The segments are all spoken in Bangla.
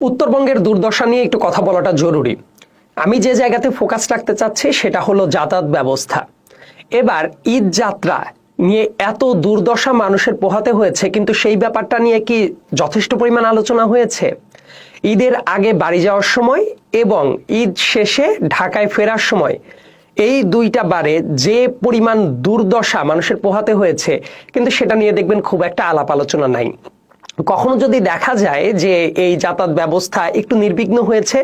উত্তরবঙ্গের দুর্দশা নিয়ে একটু কথা বলাটা জরুরি। আমি যে জায়গাতে ফোকাস রাখতে চাচ্ছি সেটা হলো যাতায়াত ব্যবস্থা। এবার ঈদ যাত্রা নিয়ে এত দুর্দশা মানুষের পোহাতে হয়েছে, কিন্তু সেই ব্যাপারটা নিয়ে কি যথেষ্ট পরিমাণ আলোচনা হয়েছে? ঈদের আগে বাড়ি যাওয়ার সময় এবং ঈদ শেষে ঢাকায় ফেরার সময় এই দুইটা বারে যে পরিমাণ দুর্দশা মানুষের পোহাতে হয়েছে, কিন্তু সেটা নিয়ে দেখবেন খুব একটা আলাপ আলোচনা নাই। কখনো যদি দেখা যায় যে এই যাতায়াত ব্যবস্থা একটু নির্বিঘ্ন হয়েছে,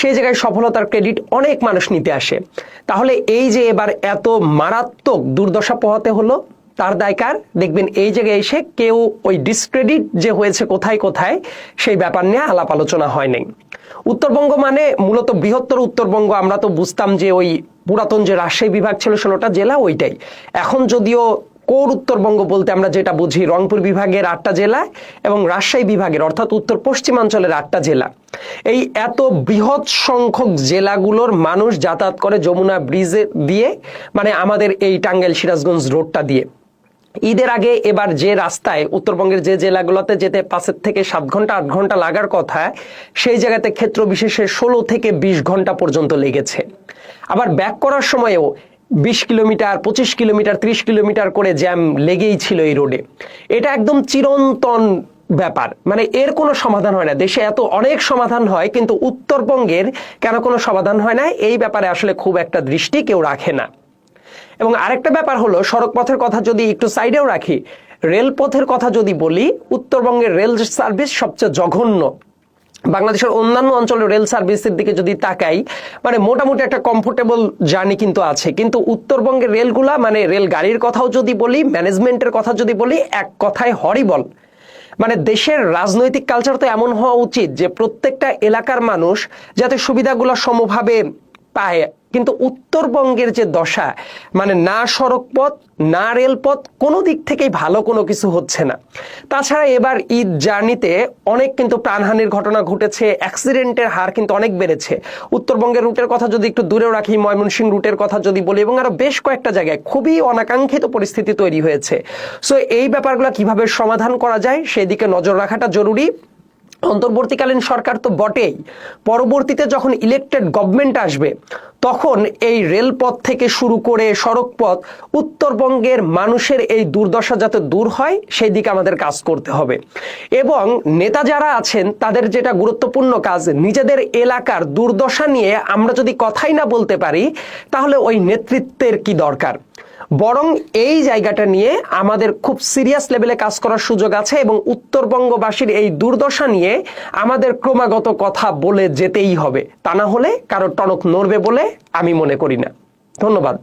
সেই জায়গায় সফলতার ক্রেডিট অনেক মানুষ নিতে আসে। তাহলে এই যে এবার এত মারাত্মক দুর্দশা পোহাতে হলো, তার দায়কার দেখবেন এই জায়গায় এসে কেউ ওই ডিসক্রেডিট যে হয়েছে কোথায় কোথায়, সেই ব্যাপার নিয়ে আলাপ আলোচনা হয় নাই। উত্তরবঙ্গ মানে মূলত বৃহত্তর উত্তরবঙ্গ, আমরা তো বুঝতাম যে ওই পুরাতন যে রাজশাহী বিভাগ ছিল, ষোলোটা জেলা ওইটাই। এখন যদিও কোর উত্তরবঙ্গ বলতে আমরা যেটা বুঝি, রংপুর বিভাগের আটটা জেলা এবং রাজশাহী বিভাগের, অর্থাৎ উত্তর পশ্চিমাঞ্চলের আটটা জেলা। এই এত বৃহৎ সংখ্যক জেলাগুলোর মানুষ যাতায়াত করে যমুনা ব্রিজে দিয়ে মানে আমাদের এই টাঙ্গাইল সিরাজগঞ্জ রোডটা দিয়ে। ঈদের আগে এবার যে রাস্তায়, উত্তরবঙ্গের যে জেলাগুলোতে যেতে পাঁচের থেকে সাত ঘণ্টা, আট ঘণ্টা লাগার কথা, সেই জায়গাতে ক্ষেত্র বিশেষে ষোলো থেকে বিশ ঘণ্টা পর্যন্ত লেগেছে। আবার ব্যাক করার সময়ও বিশ কিলোমিটার, পঁচিশ কিলোমিটার, ত্রিশ কিলোমিটার করে জ্যাম লেগেই ছিল এই রোডে। এটা একদম চিরন্তন ব্যাপার। মানে এর কোনো সমাধান হয় না। দেশে এত অনেক সমাধান হয়, কিন্তু উত্তরবঙ্গের কেন কোনো সমাধান হয় না? এই ব্যাপারে আসলে খুব একটা দৃষ্টি কেউ রাখে না। এবং আরেকটা ব্যাপার হলো সড়ক পথের কথা যদি একটু সাইডেও রাখি, রেলপথের কথা যদি বলি, উত্তরবঙ্গের রেল সার্ভিস সবচেয়ে জঘন্য। বাংলাদেশের অন্যান্য অঞ্চলের রেল সার্ভিসের দিকে যদি তাকাই মানে মোটামুটি একটা কমফোর্টেবল জার্নি কিন্তু আছে। কিন্তু উত্তরবঙ্গের রেলগুলা মানে রেল গাড়ির কথাও যদি বলি ম্যানেজমেন্টের কথা যদি বলি, এক কথায় হরিবল মানে দেশের রাজনৈতিক কালচার তো এমন হওয়া উচিত যে প্রত্যেকটা এলাকার মানুষ যাতে সুবিধাগুলো সমভাবে পায় কিন্তু উত্তরবঙ্গের যে দশা মানে না সড়ক পথ না রেলপথ, কোনো দিক থেকেই ভালো কোনো কিছু হচ্ছে না। তাছাড়া এবার ঈদ জার্নিতে অনেক কিন্তু প্রাণহানির ঘটনা ঘটেছে, অ্যাক্সিডেন্টের হার কিন্তু অনেক বেড়েছে। উত্তরবঙ্গের রুটের কথা যদি একটু দূরেও রাখি ময়মনসিংহ রুটের কথা যদি বলি, এবং আরও বেশ কয়েকটা জায়গায় খুবই অনাকাঙ্ক্ষিত পরিস্থিতি তৈরি হয়েছে। সো এই ব্যাপারগুলো কীভাবে সমাধান করা যায়, সেদিকে নজর রাখাটা জরুরি। অন্তর্বর্তীকালীন সরকার তো বটেই। পরবর্তীতে যখন ইলেকটেড গভর্নমেন্ট আসবে, তখন এই রেলপথ থেকে শুরু করে সড়ক পথ উত্তরবঙ্গের মানুষের এই দুর্দশা যাতে দূর হয়, সেই দিকে আমাদের কাজ করতে হবে। এবং নেতা যারা আছেন, তাদের যেটা গুরুত্বপূর্ণ কাজ, নিজেদের এলাকার দুর্দশা নিয়ে আমরা যদি কথাই না বলতে পারি, তাহলে ওই নেতৃত্বের কি দরকার? বরং এই জায়গাটা নিয়ে আমাদের খুব সিরিয়াস লেভেলে কাজ করার সুযোগ আছে এবং উত্তরবঙ্গবাসীর এই দুর্দশা নিয়ে আমাদের ক্রমাগত কথা বলে যেতেই হবে। তা না হলে কারও টনক নড়বে বলে আমি মনে করি না। ধন্যবাদ।